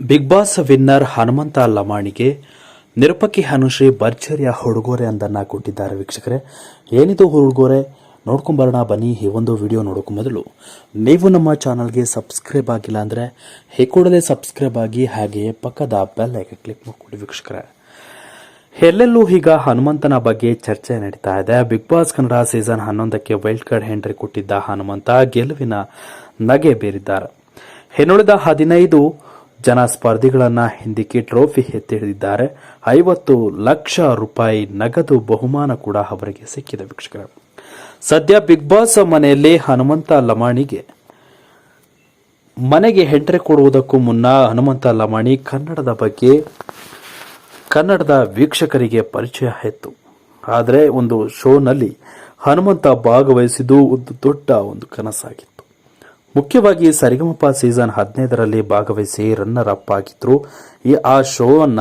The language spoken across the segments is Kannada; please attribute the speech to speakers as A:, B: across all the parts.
A: ಬಿಗ್ ಬಾಸ್ ವಿನ್ನರ್ ಹನುಮಂತ ಲಮಾಣಿಗೆ ನಿರ್ಪಕಿ ಹನುಶ್ರೀ ಭರ್ಜರಿಯ ಹುಡುಗೋರೆ ಅಂದನ್ನ ಕೊಟ್ಟಿದ್ದಾರೆ ವೀಕ್ಷಕರೇ. ಏನಿದು ಹುಡುಗೋರೆ? ನೋಡ್ಕೊಂಬರೋಣ, ಬನ್ನಿ, ಈ ಒಂದು ವಿಡಿಯೋ ನೋಡೋಕ್ಕೂ ಮೊದಲು. ನೀವು ನಮ್ಮ ಚಾನಲ್ಗೆ ಸಬ್ಸ್ಕ್ರೈಬ್ ಆಗಿಲ್ಲ ಅಂದರೆ, ಈ ಕೂಡಲೇ ಸಬ್ಸ್ಕ್ರೈಬ್ ಆಗಿ ಹಾಗೆಯೇ ಪಕ್ಕದ ಬೆಲ್ ಐಕನ್ ಕ್ಲಿಕ್ ಮಾಡಿಕೊಡಿ ವೀಕ್ಷಕರೇ. ಎಲ್ಲೆಲ್ಲೂ ಈಗ ಹನುಮಂತನ ಬಗ್ಗೆ ಚರ್ಚೆ ನಡೀತಾ ಇದೆ. ಬಿಗ್ ಬಾಸ್ ಕನ್ನಡ ಸೀಸನ್ ಹನ್ನೊಂದಕ್ಕೆ ವೈಲ್ಡ್ ಕಾರ್ಡ್ ಎಂಟ್ರಿ ಕೊಟ್ಟಿದ್ದ ಹನುಮಂತ ಗೆಲುವಿನ ನಗೆ ಬೀರಿದ್ದಾರೆ. ಇನ್ನುಳಿದ ಹದಿನೈದು ಜನ ಸ್ಪರ್ಧಿಗಳನ್ನ ಹಿಂದಿಕ್ಕಿ ಟ್ರೋಫಿ ಎತ್ತಿಡಿದ್ದಾರೆ ಐವತ್ತು ಲಕ್ಷ ರೂಪಾಯಿ ನಗದು ಬಹುಮಾನ ಕೂಡ ಅವರಿಗೆ ಸಿಕ್ಕಿದೆ ವೀಕ್ಷಕರ. ಸದ್ಯ ಬಿಗ್ ಬಾಸ್ ಮನೆಯಲ್ಲಿ ಹನುಮಂತ ಲಮಾಣಿಗೆ ಮನೆಗೆ ಎಂಟ್ರಿ ಕೊಡುವುದಕ್ಕೂ ಮುನ್ನ ಹನುಮಂತ ಲಮಾಣಿ ಕನ್ನಡದ ಬಗ್ಗೆ ಕನ್ನಡದ ವೀಕ್ಷಕರಿಗೆ ಪರಿಚಯ ಆಯಿತು. ಆದರೆ ಒಂದು ಶೋನಲ್ಲಿ ಹನುಮಂತ ಭಾಗವಹಿಸಿದ್ದು ಒಂದು ದೊಡ್ಡ ಒಂದು ಕನಸಾಗಿತ್ತು. ಮುಖ್ಯವಾಗಿ ಸರಿಗಮಪ ಸೀಸನ್ ಹದಿನೈದರಲ್ಲಿ ಭಾಗವಹಿಸಿ ರನ್ನರ್ ಅಪ್ ಆಗಿದ್ರು. ಈ ಆ ಶೋವನ್ನ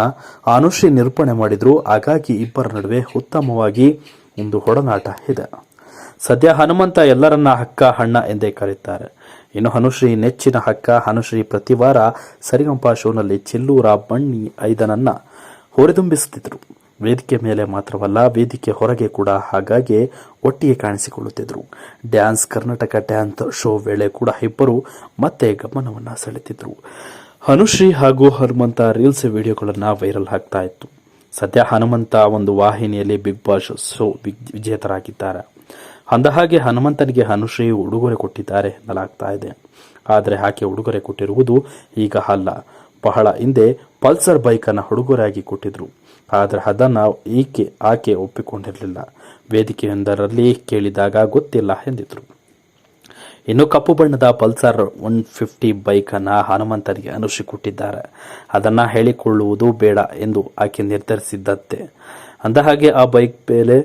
A: ಅನುಶ್ರೀ ನಿರೂಪಣೆ ಮಾಡಿದ್ರು. ಹಾಗಾಗಿ ಇಬ್ಬರ ನಡುವೆ ಉತ್ತಮವಾಗಿ ಒಂದು ಒಡನಾಟ ಇದೆ. ಸದ್ಯ ಹನುಮಂತ ಎಲ್ಲರನ್ನ ಹಕ್ಕ ಹಣ್ಣ ಎಂದೇ ಕರೆಯುತ್ತಾರೆ ಇನ್ನು ಹನುಶ್ರೀ ನೆಚ್ಚಿನ ಹಕ್ಕ ಹನುಶ್ರೀ ಪ್ರತಿ ವಾರ ಸರಿಗಂಪ ಶೋನಲ್ಲಿ ಚೆಲ್ಲೂರ ಬಣ್ಣಿ ಐದನನ್ನ ಹೊರದುಂಬಿಸುತ್ತಿದ್ದರು ವೇದಿಕೆ ಮೇಲೆ ಮಾತ್ರವಲ್ಲ, ವೇದಿಕೆ ಹೊರಗೆ ಕೂಡ ಹಾಗಾಗಿ ಒಟ್ಟಿಗೆ ಕಾಣಿಸಿಕೊಳ್ಳುತ್ತಿದ್ದರು. ಡ್ಯಾನ್ಸ್ ಕರ್ನಾಟಕ ಡ್ಯಾನ್ಸ್ ಶೋ ವೇಳೆ ಕೂಡ ಇಬ್ಬರು ಮತ್ತೆ ಗಮನವನ್ನು ಸೆಳೆತಿದ್ರು ಹನುಶ್ರೀ ಹಾಗೂ ಹನುಮಂತ ರೀಲ್ಸ್ ವಿಡಿಯೋಗಳನ್ನು ವೈರಲ್ ಆಗ್ತಾ ಇತ್ತು. ಸದ್ಯ ಹನುಮಂತ ಒಂದು ವಾಹಿನಿಯಲ್ಲಿ ಬಿಗ್ ಬಾಸ್ ಶೋ ವಿಜೇತರಾಗಿದ್ದಾರೆ ವಿಜೇತರಾಗಿದ್ದಾರೆ. ಅಂದಹಾಗೆ ಹನುಮಂತನಿಗೆ ಹನುಶ್ರೀ ಉಡುಗೊರೆ ಕೊಟ್ಟಿದ್ದಾರೆ ಎನ್ನಲಾಗ್ತಾ ಇದೆ. ಆದರೆ ಆಕೆ ಉಡುಗೊರೆ ಕೊಟ್ಟಿರುವುದು ಈಗ ಅಲ್ಲ. ಬಹಳ ಹಿಂದೆ ಪಲ್ಸರ್ ಬೈಕನ್ನು ಉಡುಗೊರೆಯಾಗಿ ಕೊಟ್ಟಿದ್ರು. ಆದರೆ ಅದನ್ನು ಈಕೆ, ಆಕೆ ಒಪ್ಪಿಕೊಂಡಿರಲಿಲ್ಲ. ವೇದಿಕೆಯೊಂದರಲ್ಲಿ ಕೇಳಿದಾಗ ಗೊತ್ತಿಲ್ಲ ಎಂದಿದ್ರು. ಇನ್ನು ಕಪ್ಪು ಬಣ್ಣದ ಪಲ್ಸರ್ ಒನ್ ಫಿಫ್ಟಿ ಬೈಕನ್ನು ಹನುಮಂತನಿಗೆ ಅನುಶ್ರೀ ಕೊಟ್ಟಿದ್ದಾರೆ. ಅದನ್ನು ಹೇಳಿಕೊಳ್ಳುವುದು ಬೇಡ ಎಂದು ಆಕೆ ನಿರ್ಧರಿಸಿದ್ದಂತೆ ಅಂದಹಾಗೆ ಆ ಬೈಕ್ ಮೇಲೆ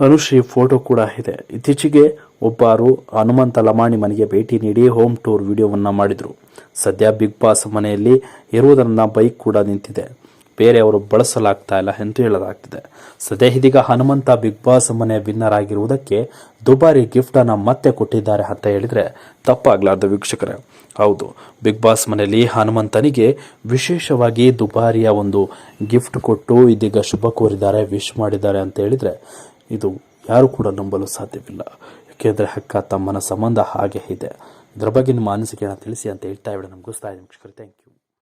A: ಅನುಶ್ರೀ ಫೋಟೋ ಕೂಡ ಇದೆ. ಇತ್ತೀಚೆಗೆ ಒಬ್ಬರು ಹನುಮಂತ ಲಮಾಣಿ ಮನೆಗೆ ಭೇಟಿ ನೀಡಿ ಹೋಮ್ ಟೂರ್ ವಿಡಿಯೋವನ್ನು ಮಾಡಿದರು. ಸದ್ಯ ಬಿಗ್ ಬಾಸ್ ಮನೆಯಲ್ಲಿ ಇರುವುದರನ್ನ ಬೈಕ್ ಕೂಡ ನಿಂತಿದೆ. ಬೇರೆಯವರು ಬಳಸಲಾಗ್ತಾ ಇಲ್ಲ ಎಂದು ಹೇಳಲಾಗ್ತಿದೆ. ಸದ್ಯ ಇದೀಗ ಹನುಮಂತ ಬಿಗ್ ಬಾಸ್ ಮನೆ ವಿನ್ನರ್ ಆಗಿರುವುದಕ್ಕೆ ದುಬಾರಿ ಗಿಫ್ಟ್ ಅನ್ನ ಮತ್ತೆ ಕೊಟ್ಟಿದ್ದಾರೆ ಅಂತ ಹೇಳಿದ್ರೆ ತಪ್ಪಾಗ್ಲಾರ್ದು ವೀಕ್ಷಕರೇ. ಹೌದು ಬಿಗ್ ಬಾಸ್ ಮನೆಯಲ್ಲಿ ಹನುಮಂತನಿಗೆ ವಿಶೇಷವಾಗಿ ದುಬಾರಿಯ ಒಂದು ಗಿಫ್ಟ್ ಕೊಟ್ಟು ಇದೀಗ ಶುಭ ಕೋರಿದ್ದಾರೆ ವಿಶ್ ಮಾಡಿದ್ದಾರೆ ಅಂತ ಹೇಳಿದ್ರೆ ಇದು ಯಾರು ಕೂಡ ನಂಬಲು ಸಾಧ್ಯವಿಲ್ಲ. ಯಾಕೆಂದರೆ ಅಕ್ಕ ತಮ್ಮನ ಸಂಬಂಧ ಹಾಗೆ ಇದೆ. ಇದರ ಬಗ್ಗೆ ನಿಮ್ಮ ಅನಿಸಿಕೆಯನ್ನು ತಿಳಿಸಿ ಅಂತ ಹೇಳ್ತಾ ಇವಿಡ ನಮ್ಗೆ ಗೊತ್ತಾಯ್ತು ಥ್ಯಾಂಕ್ ಯು